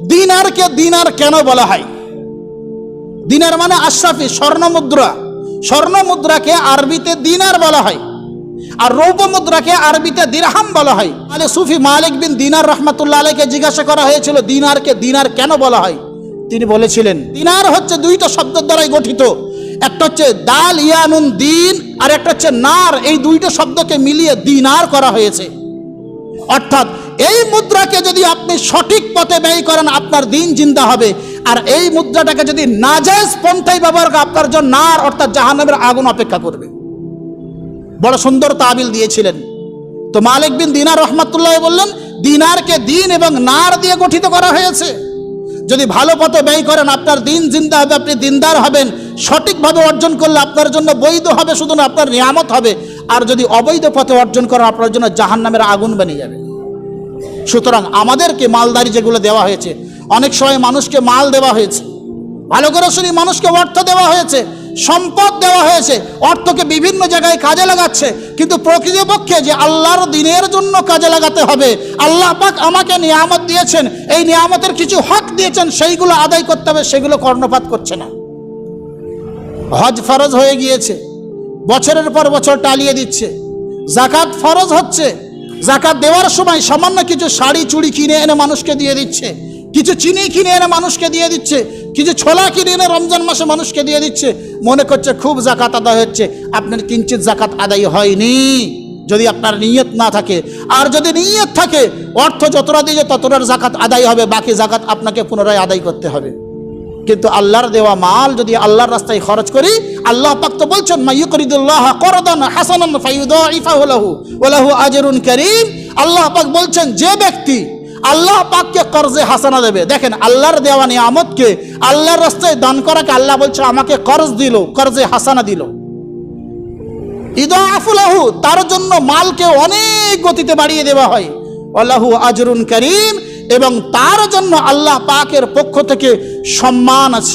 দিনারকে দিনার কেন বলা হয়? দিনার মানে আশরাফি স্বর্ণ মুদ্রা স্বর্ণ মুদ্রাকে আরবিতে দিনার বলা হয়। আর রৌপ মুদ্রাকে আরবিতে দিরহাম বলা হয়। আলে সুফি মালিক বিন দিনার রহমাতুল্লাহ আলাইকে জিজ্ঞাসা করা হয়েছিল, দিনারকে দিনার কেন বলা হয়? তিনি বলেছিলেন, দিনার হচ্ছে দুইটা শব্দের দ্বারাই গঠিত। একটা হচ্ছে দাল ইয়ানুন দিন, আর একটা হচ্ছে নার। এই দুইটা শব্দকে মিলিয়ে দিনার করা হয়েছে। অর্থাৎ এই মুদ্রাকে যদি আপনি সঠিক পথে ব্যয় করেন, আপনার দিন জিন্দা হবে। আর এই মুদ্রাটাকে যদি নাজায়জ পন্থায় ব্যবহার করে আপনার জন্য নার, অর্থাৎ জাহান্নামের আগুন অপেক্ষা করবে। বড় সুন্দর তাবিল দিয়েছিলেন। তো মালিক বিন দিনার রহমাতুল্লাহ বললেন, দিনারকে দিন এবং নার দিয়ে গঠিত করা হয়েছে। যদি ভালো পথে ব্যয় করেন, আপনার দিন জিন্দা হবে, আপনি দিনদার হবেন। সঠিকভাবে অর্জন করলে আপনার জন্য বৈধ হবে, শুধু না, আপনার নিয়ামত হবে। আর যদি অবৈধ পথে অর্জন করেন আপনার জন্য জাহান্নামের আগুন বেনিয়ে যাবে। সুতরাং আমাদেরকে মালদারি যেগুলো দেওয়া হয়েছে, অনেক সময় মানুষকে মাল দেওয়া হয়েছে, ভালো করে শুনি, মানুষকে অর্থ দেওয়া হয়েছে, সম্পদ দেওয়া হয়েছে, অর্থকে বিভিন্ন জায়গায় কাজে লাগাচ্ছে, কিন্তু প্রকৃতপক্ষে যে আল্লাহর দিনের জন্য কাজে লাগাতে হবে, আল্লাহ পাক আমাকে নিয়ামত দিয়েছেন, এই নিয়ামতের কিছু হক দিয়েছেন, সেইগুলো আদায় করতে হবে, সেগুলো কর্ণপাত করছে না। হজ ফরজ হয়ে গিয়েছে। বছরের পর বছর টালিয়ে দিচ্ছে। জাকাত ফরজ হচ্ছে। জাকাত দেওয়ার সময় সামান্য কিছু শাড়ি, চুড়ি কিনে এনে মানুষকে দিয়ে দিচ্ছে। কিছু চিনি কিনে এনে মানুষকে দিয়ে দিচ্ছে। কিছু ছোলা কিনে এনে রমজান মাসে মানুষকে দিয়ে দিচ্ছে। মনে করছে খুব জাকাত আদায় হচ্ছে। আপনার কিঞ্চিত জাকাত আদায় হয়নি। যদি আপনার নিয়ত না থাকে। আর যদি নিয়ত থাকে, অর্থ যতটা দিয়ে ততটার জাকাত আদায় হবে। বাকি জাকাত আপনাকে পুনরায় আদায় করতে হবে। কিন্তু আল্লাহর দেওয়া মাল যদি আল্লাহর রাস্তায় খরচ করি, আল্লাহ পাক তো বলছেন করদান হাসানান আজরুন কারীম। আল্লাহ পাক বলছেন, যে ব্যক্তি আল্লাহ পাককে কর্জে হাসানা দেবে। দেখেন, আল্লাহর দেওয়া নিয়ামতকে, আল্লাহর রাস্তায় দান করাকে আল্লাহ বলছে, আমাকে কর্জ দিল, কর্জে হাসানা দিল। ইদাফুলাহু তার জন্য মালকে অনেক গতিতে বাড়িয়ে দেওয়া হয়। আল্লাহু আজরুন করিম এবং তার জন্য আল্লাহ পাকের পক্ষ থেকে সম্মান আছে।